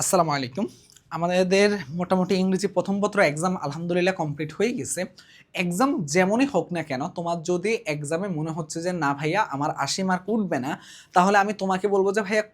আসসালামু আলাইকুম। আমাদের মোটামুটি ইংরেজি প্রথম পত্র এক্সাম আলহামদুলিল্লাহ কমপ্লিট হয়ে গেছে। এক্সাম যেমনই হোক না কেন, তোমার যদি এক্সামে মনে হচ্ছে যে, না ভাইয়া, আমার আশি মার্ক উঠবে না, তাহলে আমি তোমাকে বলব যে, ভাইয়া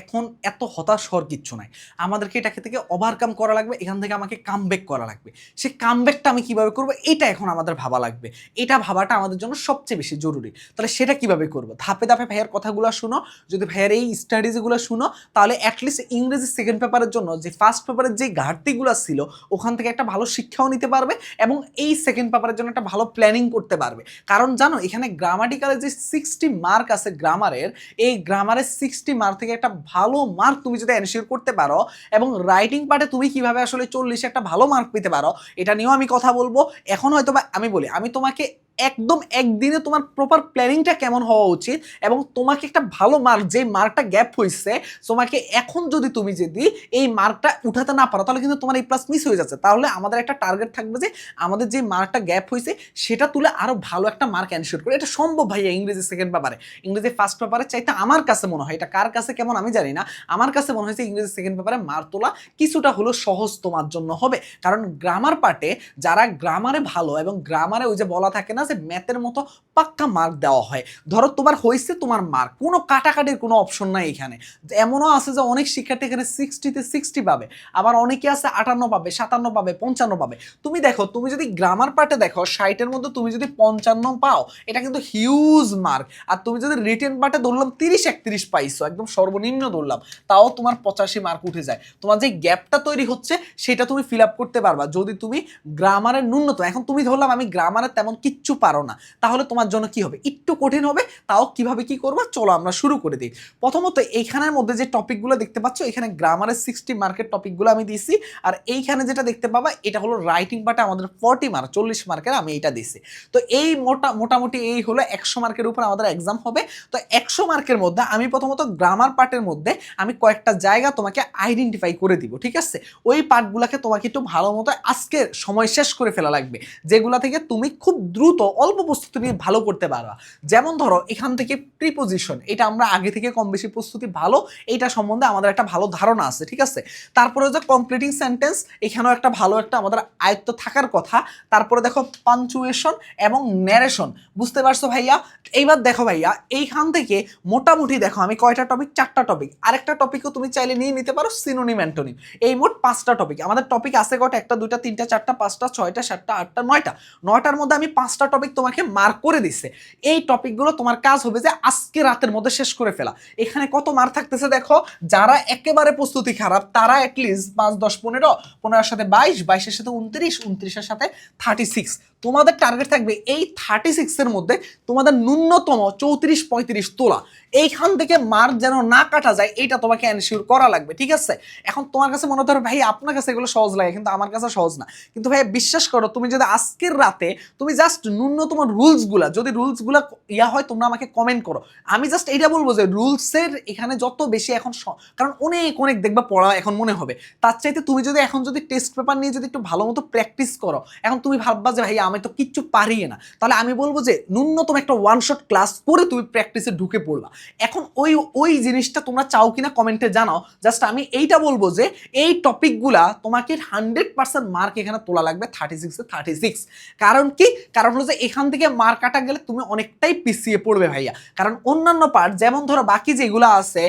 এখন এত হতাশ হওয়ার কিচ্ছু নাই। আমাদেরকে এটাকে থেকে ওভারকাম করা লাগবে, এখান থেকে আমাকে কামব্যাক করা লাগবে। সেই কামব্যাকটা আমি কীভাবে করব, এটা এখন আমাদের ভাবা লাগবে। এটা ভাবাটা আমাদের জন্য সবচেয়ে বেশি জরুরি। তাহলে সেটা কীভাবে করব? ধাপে ধাপে ভাইয়ার কথাগুলো শুনো। যদি ভাইয়ের এই স্টাডিজগুলো শুনো, তাহলে অ্যাটলিস্ট ইংরেজি সেকেন্ড পেপারের জন্য যে ফার্স্ট পেপারের যে ঘাটতিগুলো ছিল, ওখান থেকে একটা ভালো শিক্ষাও নিতে পারবে এবং এই সেকেন্ড পেপারের জন্য একটা ভালো প্ল্যানিং করতে পারবে। কারণ জানো, এখানে গ্রামাটিক্যালের যে সিক্সটি মার্ক আছে গ্রামারের এই গ্রামারের সিক্সটি মার্ক থেকে একটা ভালো মার্ক তুমি যদি এনশিওর করতে পারো এবং রাইটিং পার্টে তুমি কীভাবে আসলে চল্লিশে একটা ভালো মার্ক পেতে পারো, এটা নিয়েও আমি কথা বলব। এখন হয়তো বা আমি বলি, আমি তোমাকে একদম একদিনে তোমার প্রপার প্ল্যানিংটা কেমন হওয়া উচিত এবং তোমাকে একটা ভালো মার্ক যে মার্কটা গ্যাপ হয়েছে তোমাকে এখন যদি তুমি যদি এই মার্কটা উঠাতে না পারো, তাহলে কিন্তু তোমার এই প্লাস মিস হয়ে যাচ্ছে। তাহলে আমাদের একটা টার্গেট থাকবে যে আমাদের যে মার্কটা গ্যাপ হয়েছে সেটা তুলে আরও ভালো একটা মার্ক এনশিওর করে। এটা সম্ভব ভাইয়া ইংরেজি সেকেন্ড পেপারে ইংরেজি ফার্স্ট পেপারে চাইতে আমার কাছে মনে হয়, এটা কার কাছে কেমন আমি জানি না, আমার কাছে মনে হয়েছে ইংরেজি সেকেন্ড পেপারে মার্ক তোলা কিছুটা হলো সহজ তোমার জন্য হবে। কারণ গ্রামার পার্টে যারা গ্রামারে ভালো এবং গ্রামারে ওই যে বলা থাকে না যে ম্যাথের মতো পাক্কা মার্ক দেওয়া হয়। ধরো তোমার হয়েছে তোমার মার্ক কোনো কাটাকাটির কোনো অপশন নাই এখানে। এমনও আছে যে অনেক শিক্ষার্থী এখানে সিক্সটিতে সিক্সটি পাবে, আবার অনেকে আছে আটান্ন পাবে, সাতান্ন পাবে, পঞ্চান্ন পাবে। তুমি দেখো, তুমি যদি গ্রামার পার্টে দেখো, ষাটের মধ্যে তুমি যদি পঞ্চান্ন পাও, এটা কিন্তু হিউজ মার্ক আর তুমি যদি রিটেন পার্টে ধরলাম তিরিশ, একত্রিশ পাইছো, একদম সর্বনিম্ন ধরলাম, তাও তোমার পঁচাশি মার্ক উঠে যায়। তোমার যে গ্যাপটা তৈরি হচ্ছে, সেটা তুমি ফিল আপ করতে পারবা। যদি তুমি গ্রামারের ন্যূনতম, এখন তুমি ধরলাম আমি গ্রামারের তেমন কিচ্ছু পারো না। তাহলে তোমার জন্য কি হবে? একটু কঠিন হবে, তাও কীভাবে কি করবা? চলো আমরা শুরু করে দিই। প্রথমত এইখানের মধ্যে যে টপিকগুলো দেখতে পাচ্ছ, এখানে গ্রামারের সিক্সটি মার্কের টপিকগুলো আমি দিয়েছি। আর এইখানে যেটা দেখতে পাবা, এটা হলো রাইটিং পার্টে আমাদের ফর্টি মার্ক চল্লিশ মার্কের আমি এটা দিয়েছি। তো এই মোটা, মোটামুটি এই হলো একশো মার্কের উপর আমাদের এক্সাম হবে। তো একশো মার্কের মধ্যে আমি প্রথমত গ্রামার পার্টের মধ্যে আমি কয়েকটা জায়গা তোমাকে আইডেন্টিফাই করে দিব, ঠিক আছে? ওই পার্টগুলোকে তোমাকে একটু ভালো মতো আজকে সময় শেষ করে ফেলা লাগবে। যেগুলো থেকে তুমি খুব দ্রুত অল্প প্রস্তুতি নিয়ে ভালো করতে পারবা। যেমন ধরো, এখান থেকে প্রিপোজিশন এটা আমরা আগে থেকে কম বেশি প্রস্তুতি ভালো, এইটা সম্বন্ধে আমাদের একটা ভালো ধারণা আছে, ঠিক আছে? তারপরে যে কমপ্লিটিং সেন্টেন্স এখানেও একটা ভালো একটা আমাদের আয়ত্ত থাকার কথা। তারপরে দেখো পাঞ্চুয়েশন এবং ন্যারেশন বুঝতে পারছ ভাইয়া? এইবার দেখো ভাইয়া, এইখান থেকে মোটামুটি দেখো, আমি কয়টা টপিক চারটা টপিক আরেকটা টপিকও তুমি চাইলে নিয়ে নিতে পারো সিনোনিম অ্যান্টোনিম এই মোট পাঁচটা টপিক আমাদের টপিক আছে কটা? একটা, দুইটা, তিনটা, চারটা, পাঁচটা, ছয়টা, সাতটা, আটটা, নয়টা। নয়টার মধ্যে আমি পাঁচটা টপিক তোমাকে মার্ক করে দিচ্ছে এই টপিকগুলো তোমার কাজ হবে যে আজকে রাতের মধ্যে শেষ করে ফেলা। এখানে কত মার্ক থাকতেছে দেখো, যারা একেবারে প্রস্তুতি খারাপ, তারা অ্যাটলিস্ট পাঁচ, দশ, পনেরো, পনেরোর সাথে বাইশ, বাইশের সাথে উনত্রিশ, উনত্রিশের সাথে থার্টি সিক্স তোমাদের টার্গেট থাকবে এই থার্টি সিক্সের মধ্যে তোমাদের ন্যূনতম চৌত্রিশ, পঁয়ত্রিশ তোলা। এইখান থেকে মার্ক যেন না কাটা যায় এটা তোমাকে এনশিওর করা লাগবে, ঠিক আছে? এখন তোমার কাছে মনে ধরো ভাই, আপনার কাছে এগুলো সহজ লাগে। কিন্তু আমার কাছে সহজ না। কিন্তু ভাই বিশ্বাস করো, তুমি যদি আজকের রাতে, তুমি জাস্ট ন্যূনতম রুলসগুলা, যদি রুলসগুলা ইয়া হয়, তোমরা আমাকে কমেন্ট করো। আমি জাস্ট এটা বলব যে, রুলসের এখানে যত বেশি এখন কারণ অনেক অনেক দেখবা পড়া এখন মনে হবে। তার চাইতে তুমি যদি এখন যদি টেস্ট পেপার নিয়ে যদি একটু ভালো মতো প্র্যাকটিস করো, এখন তুমি ভাববা যে ভাই আমি তো কিচ্ছু পারি না। তাহলে আমি বলব যে, ন্যূনতম একটা ওয়ান শট ক্লাস করে তুমি প্র্যাকটিসে ঢুকে পড়বা এখন ওই ওই জিনিসটা তোমরা চাও কিনা কমেন্টে জানাও। জাস্ট আমি এইটা বলব যে, এই টপিকগুলা তোমাকে হান্ড্রেড পার্সেন্ট মার্ক এখানে তোলা লাগবে থার্টি সিক্সে থার্টি সিক্স কারণ কি? কারণ হলো যে এখান থেকে মার কাটা গেলে তুমি অনেকটাই পিছিয়ে পড়বে ভাইয়া। কারণ অন্যান্য পার্ট যেমন ধরো বাকি যেগুলো আছে,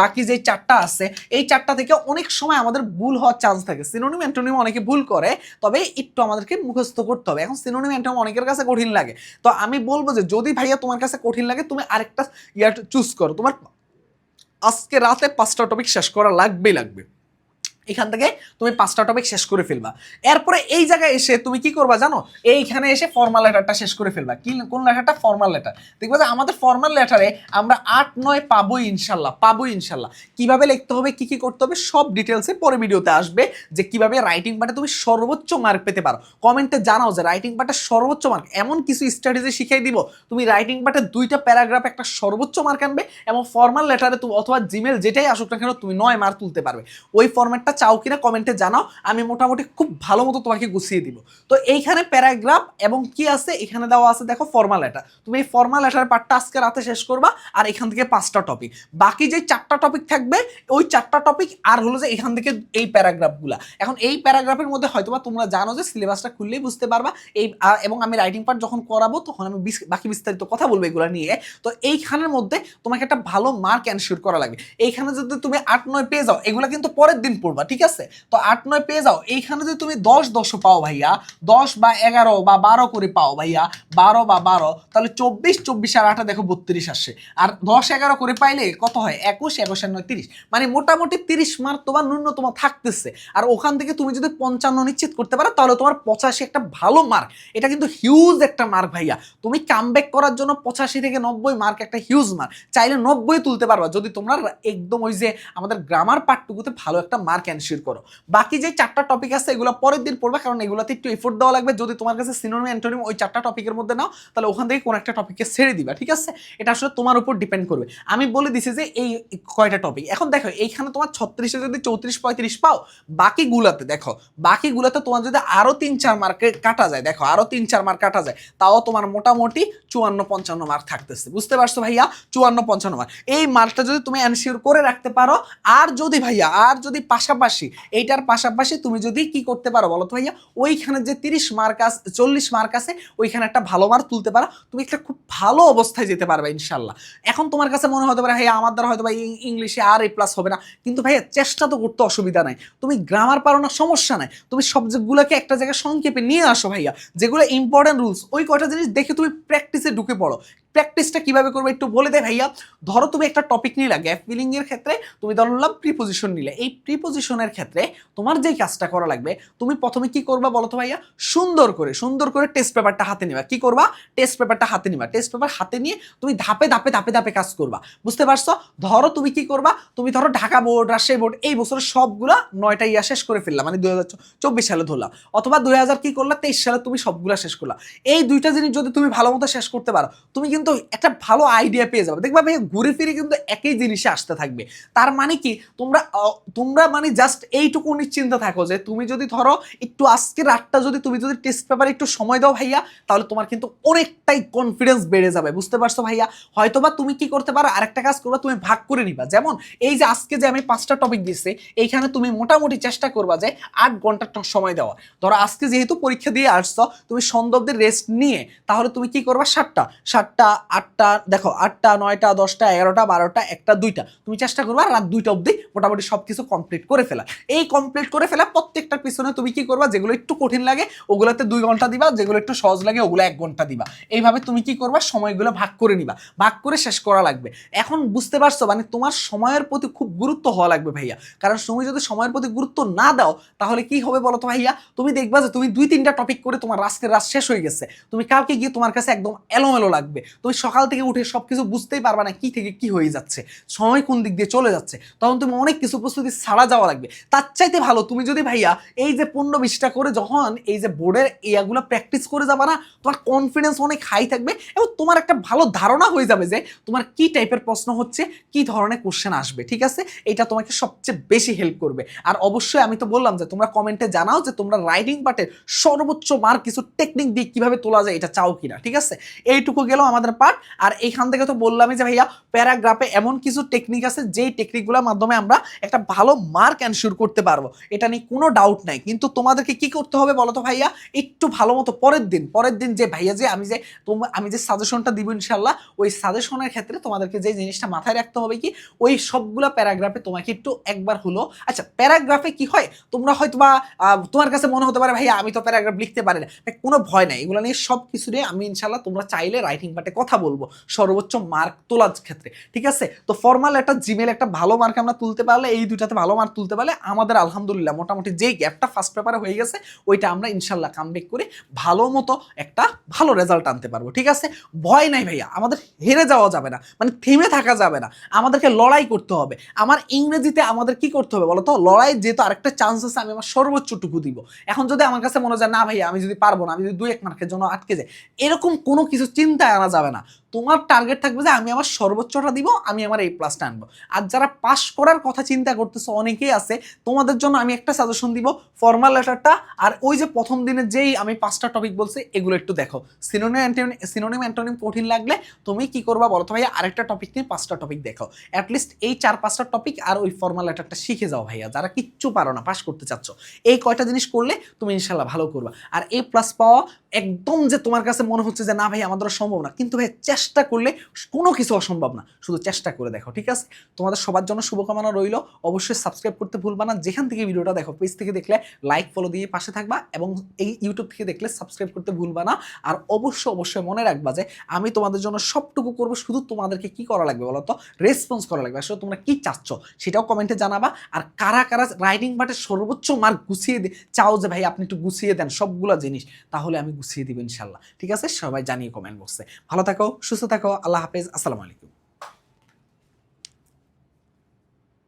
বাকি যে চারটা আছে, এই চারটা থেকে অনেক সময় আমাদের ভুল হওয়ার চান্স থাকে। সিনোনিম অ্যান্টোনিম অনেকে ভুল করে, তবে একটু আমাদেরকে মুখস্থ করতে হবে। এখন সিনোনিম অ্যান্টোনিম অনেকের কাছে কঠিন লাগে। তো আমি বলব যে, যদি ভাইয়া তোমার কাছে কঠিন লাগে, তুমি আরেকটা ইয়ার চুজ করো। তোমার আজকে রাতে পাঁচটা টপিক শেষ করা লাগবেই লাগবে। এখান থেকে তুমি পাঁচটা টপিক শেষ করে ফেলবা। এরপরে এই জায়গায় এসে তুমি কি করবা জানো? এইখানে এসে ফর্মাল লেটারটা শেষ করে ফেলবা। কি কোন লেটারটা ফর্মাল লেটার দেখবা যে আমাদের ফর্মাল লেটারে আমরা আট, নয় পাবোই ইনশাল্লাহ পাবোই ইনশাল্লাহ। কীভাবে লিখতে হবে, কি কি করতে হবে, সব ডিটেলসে পরে ভিডিওতে আসবে যে কীভাবে রাইটিং পার্টে তুমি সর্বোচ্চ মার্ক পেতে পারো। কমেন্টে জানাও যে রাইটিং পার্টে সর্বোচ্চ মার্ক এমন কিছু স্ট্র্যাটেজি শিখিয়ে দিব। তুমি রাইটিং পার্টে দুইটা প্যারাগ্রাফ একটা সর্বোচ্চ মার্ক আনবে এবং ফর্মাল লেটারে তুমি অথবা জিমেল যেটাই আসুক না কেন, তুমি নয় মার্ক তুলতে পারবে। ওই ফরম্যাটটা চাও কিনা কমেন্টে জানাও। আমি মোটামুটি খুব ভালো মতো তোমাকে গুছিয়ে দিব। তো এইখানে প্যারাগ্রাফ এবং কি আছে? এখানে দেওয়া আছে, দেখো ফর্মাল লেটার তুমি এই ফর্মাল লেটার পার্টটা আজকে রাতে শেষ করবা আর এখান থেকে পাঁচটা টপিক বাকি যে চারটা টপিক থাকবে, ওই চারটা টপিক আর হলো যে এখান থেকে এই প্যারাগ্রাফগুলা এখন এই প্যারাগ্রাফের মধ্যে হয়তোবা তোমরা জানো যে সিলেবাসটা খুললেই বুঝতে পারবা। এই এবং আমি রাইটিং পার্ট যখন করাবো, তখন আমি বাকি বিস্তারিত কথা বলব এগুলো নিয়ে। তো এইখানের মধ্যে তোমাকে একটা ভালো মার্ক এনশিওর করা লাগবে। এইখানে যদি তুমি আট, নয় পেয়ে যাও, এগুলো কিন্তু পরের দিন পড়বা। ঠিক আছে? তো আট, নয় পেয়ে যাও। এইখানে যদি তুমি দশ দশও পাও ভাইয়া, দশ বা এগারো বা বারো করে পাও ভাইয়া, বারো বা বারো, তাহলে চব্বিশ চব্বিশ আর আটা দেখো বত্রিশ আসে। আর দশ, এগারো করে পাইলে কত হয়? একুশ একুশ আর নয়, তিরিশ। মানে মোটামুটি তিরিশ মার্ক তোমার ন্যূনতম থাকতেছে। আর ওখান থেকে তুমি যদি পঞ্চান্ন নিশ্চিত করতে পারো, তাহলে তোমার পঁচাশি একটা ভালো মার্ক এটা কিন্তু হিউজ একটা মার্ক ভাইয়া। তুমি কামব্যাক করার জন্য পঁচাশি থেকে নব্বই মার্ক একটা হিউজ মার্ক চাইলে নব্বই তুলতে পারবা। যদি তোমরা একদম ওই যে আমাদের গ্রামার পার্টটুকুতে ভালো একটা মার্ক এনশিওর করো। বাকি যে চারটা টপিক আছে, এগুলো পরের দিন পড়বে, কারণ এগুলোতে একটু এফোর্ট দেওয়া লাগবে। যদি তোমার কাছে সিনোনিম অ্যান্টোনিম ওই চারটা টপিকের মধ্যে নাও, তাহলে ওখান থেকে কোন একটা টপিককে ছেড়ে দিবা, ঠিক আছে? এটা আসলে তোমার উপর ডিপেন্ড করবে। আমি বলে দিছি যে এই কয়টা টপিক এখন দেখো, এইখানে তোমার ছত্রিশে যদি চৌত্রিশ, পঁয়ত্রিশ পাও, বাকিগুলাতে দেখো, বাকিগুলোতে তোমার যদি আরও তিন, চার মার্কে কাটা যায়, দেখো, আরও তিন, চার মার্ক কাটা যায়, তাও তোমার মোটামুটি চুয়ান্ন, পঞ্চান্ন মার্ক থাকতেছে। বুঝতে পারছ ভাইয়া? চুয়ান্ন, পঞ্চান্ন মার্ক এই মার্কটা যদি তুমি এনশিওর করে রাখতে পারো, আর যদি ভাইয়া, আর যদি পাশাপাশি এইটার পাশাপাশি তুমি যদি কি করতে পারো বলো তো ভাইয়া? ওইখানে যে তিরিশ মার্ক আছে চল্লিশ মার্ক আছে, ওইখানে একটা ভালো মার্ক তুলতে পারো। তুমি একটা খুব ভালো অবস্থায় যেতে পারবে ইনশাল্লাহ। এখন তোমার কাছে মনে হতে পারে হ্যাঁ আমার দ্বারা হয়তো বা ইং- ইংলিশে আর এ প্লাস হবে না। কিন্তু ভাইয়া, চেষ্টা তো করতে অসুবিধা নাই। তুমি গ্রামার পারো না, সমস্যা নাই। তুমি সাবজেক্টগুলোকে একটা জায়গায় সংক্ষেপে নিয়ে আসো ভাইয়া, যেগুলো ইম্পর্টেন্ট রুলস ওই কয়টা জিনিস দেখে তুমি প্র্যাকটিসে ঢুকে পড়ো। প্র্যাকটিসটা কীভাবে করবে একটু বলে দে ভাইয়া। ধরো তুমি একটা টপিক নিলা গ্যাপ ফিলিং এর ক্ষেত্রে তুমি ধরলাম প্রিপোজিশন নিলে। এই প্রিপোজিশনের ক্ষেত্রে তোমার যেই কাজটা করা লাগবে, তুমি প্রথমে কি করবা বলো তো ভাইয়া? সুন্দর করে সুন্দর করে টেস্ট পেপারটা হাতে নিবা। কি করবা? টেস্ট পেপারটা হাতে নিবা। টেস্ট পেপার হাতে নিয়ে তুমি ধাপে ধাপে ধাপে ধাপে কাজ করবা। বুঝতে পারছ? ধরো তুমি কি করবা? তুমি ধরো ঢাকা বোর্ড, রাজশাহী বোর্ড, এই বছরের সবগুলা নয়টা ইয়া শেষ করে ফেললাম মানে দুই হাজার চব্বিশ সালে ধরলাম অথবা দুই হাজার কি করলা? তেইশ সালে তুমি সবগুলা শেষ করলা। এই দুইটা জিনিস যদি তুমি ভালো মতো শেষ করতে পারো, তুমি কিন্তু একটা ভালো আইডিয়া পেয়ে যাবে। দেখবা ভাই, ঘুরে ফিরে কিন্তু একই জিনিসে আসতে থাকবে। তার মানে কি? তোমরা তোমরা মানে জাস্ট এইটুকু নিশ্চিন্ত থাকো যে, তুমি যদি ধরো একটু আজকে রাতটা যদি তুমি যদি টেস্ট পেপারে একটু সময় দাও ভাইয়া, তাহলে তোমার কিন্তু অনেকটাই কনফিডেন্স বেড়ে যাবে। বুঝতে পারছ ভাইয়া? হয়তোবা তুমি কি করতে পারো, আরেকটা কাজ করবা, তুমি ভাগ করে নিবা। যেমন, এই যে আজকে যে আমি পাঁচটা টপিক দিচ্ছি এইখানে তুমি মোটামুটি চেষ্টা করবা যে আট ঘণ্টার সময় দেওয়া ধরো আজকে যেহেতু পরীক্ষা দিয়ে আসছো, তুমি সন্ধ্যে রেস্ট নিয়ে, তাহলে তুমি কি করবা? সাতটা। সাতটা আটটা দেখো, আটটা, নয়টা, দশটা, এগারোটা, বারোটা, একটা, দুইটা। তুমি চেষ্টা করবা রাত দুইটা অবধি মোটামুটি সব কিছু কমপ্লিট করে ফেলা। এই কমপ্লিট করে ফেলা প্রত্যেকটার পিছনে তুমি কি করবা, যেগুলো একটু কঠিন লাগে, ওগুলোতে দুই ঘণ্টা দিবা, যেগুলো একটু সহজ লাগে, ওগুলো এক ঘণ্টা দিবা। এইভাবে তুমি কি করবা, সময়গুলো ভাগ করে নিবা। ভাগ করে শেষ করা লাগবে। এখন বুঝতে পারছ মানে তোমার সময়ের প্রতি খুব গুরুত্ব হওয়া লাগবে ভাইয়া। কারণ তুমি যদি সময়ের প্রতি গুরুত্ব না দাও, তাহলে কি হবে বলো তো ভাইয়া? তুমি দেখবা যে তুমি দুই, তিনটা টপিক করে তোমার আজকের রাত শেষ হয়ে গেছে। তুমি কালকে গিয়ে তোমার কাছে একদম এলোমেলো লাগবে। তুমি সকাল থেকে উঠে সবকিছু বুঝতেই পারবা না কি থেকে কি হয়ে যাচ্ছে, সময় কোন দিক দিয়ে চলে যাচ্ছে, তখন তুমি অনেক কিছু প্রস্তুতি ছাড়া যাওয়া লাগবে। তার চাইতে ভালো তুমি যদি ভাইয়া এই যে পনেরো বিশটা করে যখন এই যে বোর্ডের ইয়াগুলো প্র্যাকটিস করে যাবা না, তোমার কনফিডেন্স অনেক হাই থাকবে এবং তোমার একটা ভালো ধারণা হয়ে যাবে যে তোমার কি টাইপের প্রশ্ন হচ্ছে, কি ধরনের কোশ্চেন আসবে, ঠিক আছে? এটা তোমাকে সবচেয়ে বেশি হেল্প করবে। আর অবশ্যই আমি তো বললাম যে তোমরা কমেন্টে জানাও যে তোমরা রাইটিং পার্টের সর্বোচ্চ মার্ক কিছু টেকনিক দিয়ে কীভাবে তোলা যায়, এটা চাও কিনা, ঠিক আছে? এইটুকু গেল আমাদের পার্ট আর এইখান থেকে তো বললামই যে, ভাইয়া, প্যারাগ্রাফে এমন কিছু টেকনিক আছে, যেই টেকনিকগুলোর মাধ্যমে আমরা একটা ভালো মার্ক এনশিওর করতে পারব। এটা নিয়ে কোনো ডাউট নাই। কিন্তু তোমাদেরকে কি করতে হবে বলো তো ভাইয়া? একটু ভালো মতো পরের দিন পরের দিন যে, ভাইয়া, যে, আমি যে আমি যে সাজেশনটা দিব ইনশাল্লাহ ওই সাজেশনের ক্ষেত্রে তোমাদেরকে যে, জিনিসটা মাথায় রাখতে হবে কি, ওই সবগুলা প্যারাগ্রাফে তোমাকে একটু একবার হলো আচ্ছা প্যারাগ্রাফে কি হয়? তোমরা হয়তো বা তোমার কাছে মনে হতে পারে, ভাইয়া, আমি তো প্যারাগ্রাফ লিখতে পারি না। কোনো ভয় নাই। এগুলো নিয়ে সব কিছু নিয়ে আমি ইনশাল্লাহ তোমরা চাইলে রাইটিং পার্টে কথা বলব। সর্বোচ্চ মার্ক তোলার ক্ষেত্রে, ঠিক আছে? তো ফর্মাল একটা জিমেল একটা ভালো মার্ক আমরা তুলতে পারলে, এই দুটাতে ভালো মার্ক তুলতে পারলে আমাদের আলহামদুলিল্লাহ মোটামুটি যেই গ্যাপটা ফার্স্ট পেপারে হয়ে গেছে, ওইটা আমরা ইনশাল্লাহ কামব্যাক করে ভালো মতো একটা ভালো রেজাল্ট আনতে পারব, ঠিক আছে? ভয় নাই ভাইয়া, আমাদের হেরে যাওয়া যাবে না মানে থেমে থাকা যাবে না, আমাদেরকে লড়াই করতে হবে। আমার ইংরেজিতে আমাদের কি করতে হবে বলো তো লড়াই যেহেতু আরেকটা চান্স আছে, আমি আমার সর্বোচ্চটুকু দিব। এখন যদি আমার কাছে মনে হয় না ভাইয়া, আমি যদি পারব না, আমি যদি দু এক মার্কের জন্য আটকে যাই, এরকম কোনো কিছু চিন্তায় আনা যাবে না তোমার টার্গেট থাকবে যে আমি আমার সর্বোচ্চটা দিব, আমি আমার এই প্লাসটা আনব। আর যারা পাস করার কথা চিন্তা করতেছো, অনেকেই আছে, তোমাদের জন্য আমি একটা সাজেশন দিব ফর্মাল লেটারটা আর ওই যে প্রথম দিনে যেই আমি পাঁচটা টপিক বলছি, এগুলো একটু দেখো। সিনোনিম অ্যান্টোনিম সিনোনিম অ্যান্টোনিম কঠিন লাগলে তুমি কি করবা বলো তো ভাইয়া? আরেকটা টপিক নিয়ে পাঁচটা টপিক দেখো। অ্যাটলিস্ট এই চার, পাঁচটা টপিক আর ওই ফর্মাল লেটারটা শিখে যাও ভাইয়া। যারা কিচ্ছু পারো না পাস করতে চাচ্ছ। এই কয়টা জিনিস করলে তুমি ইনশাল্লাহ ভালো করবা। আর এ প্লাস পাওয়া একদম যে তোমার কাছে মনে হচ্ছে যে না ভাই আমাদের সম্ভব না। কিন্তু ভাই করলে কোনো কিছু অসম্ভব না। শুধু চেষ্টা করে দেখো, ঠিক আছে? তোমাদের সবার জন্য শুভকামনা রইল। অবশ্যই সাবস্ক্রাইব করতে ভুলবা না। যেখান থেকে ভিডিওটা দেখো পেজ থেকে দেখলে লাইক ফলো দিয়ে পাশে থাকবা এবং এই ইউটিউব থেকে দেখলে সাবস্ক্রাইব করতে ভুলবা না। আর অবশ্যই অবশ্যই মনে রাখবা যে আমি তোমাদের জন্য সবটুকু করব, শুধু তোমাদেরকে কি করা লাগবে বলো তো রেসপন্স করা লাগবে। আসলে তোমরা কি চাচ্ছ সেটাও কমেন্টে জানাবা। আর কারা কারা রাইডিং পার্টের সর্বোচ্চ মার্ক গুছিয়ে চাও যে ভাই আপনি একটু গুছিয়ে দেন সবগুলো জিনিস, তাহলে আমি গুছিয়ে দিব ইনশাল্লাহ। ঠিক আছে? সবাই জানিয়ে কমেন্ট বক্সে ভালো থাকো সুস্থ থাকো আল্লাহ হাফেজ আসসালামু আলাইকুম।